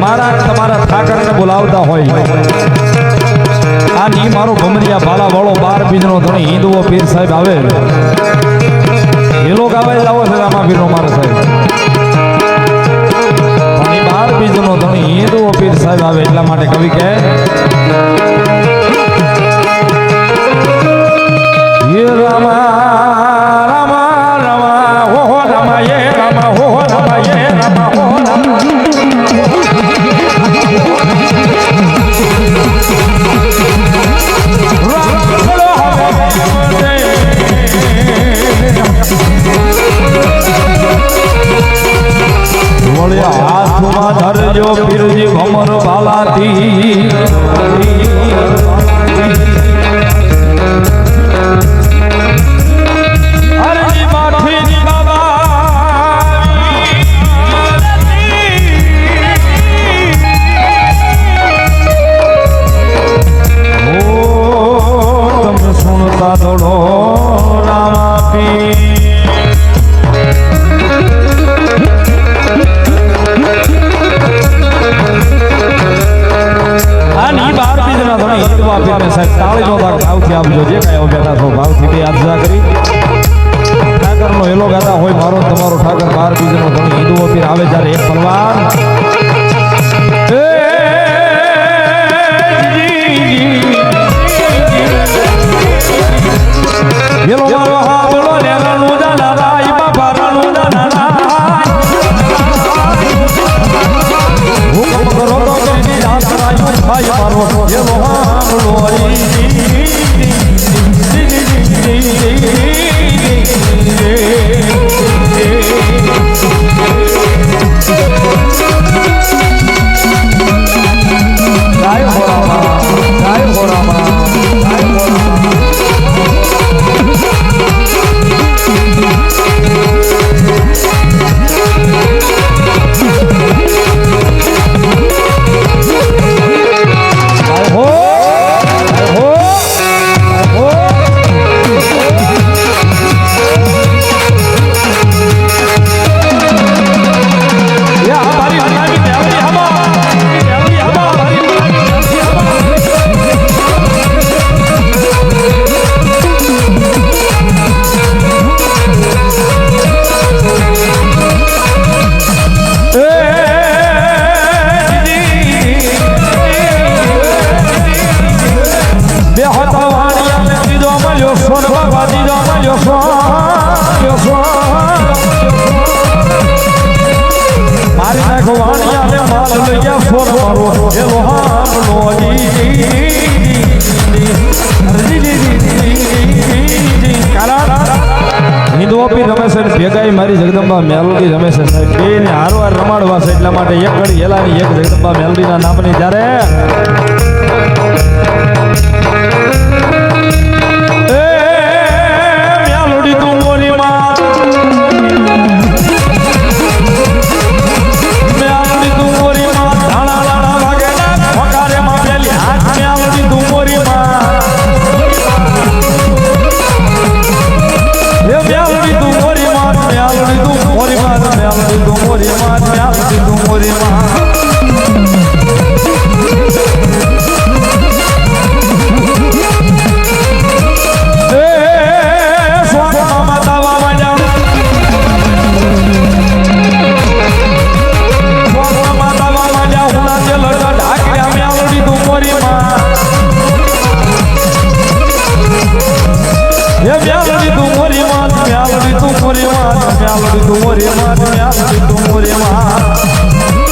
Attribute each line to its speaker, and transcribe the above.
Speaker 1: મારા તમારા ઠાકરને બોલાવતા હોય આ ની મારો ભમરિયા ભાલા બાર બીજનો ધણી હિન્દુઓ પીર સાહેબ આવે. હેલો ગાવે જ છે રામા પીરનો મારો સાહેબ. ધણી બાર બીજનો ધણી હિંદવો પીર સાહેબ આવે એટલા માટે કવિ કહે ফিরোজি ভমর বালাতি। પીરને સાહેબ તાળીનો ભાગ ભાવથી આપજો જે કાંઈ બેઠા છો ભાવથી બે આજા કરી ઠાકરનો એલો ગાતા હોય મારો તમારો ઠાકર બાર બીજનો ધણી હિન્દુઓ પીર આવે જ્યારે એક પલવાન એ મારો હાબળો ને જાના રાય બાપા રણું જાના હુકમ કરો તો કરી જાત રાયું થાય મારો એલો હાબળો પી રમે છે મારી જગદંબા મેલડી રમે છે સાહેબ. બે હારવાર રમાડવા છે એટલા માટે એક ઘડી હેલાની એક જગદંબા મેલડીના નામની જ્યારે તું મોરી માં ત્યાં તું મોરી માં. મેલડી તું મોરી માં મેલડી તું મોરી મેલડી મોરી માં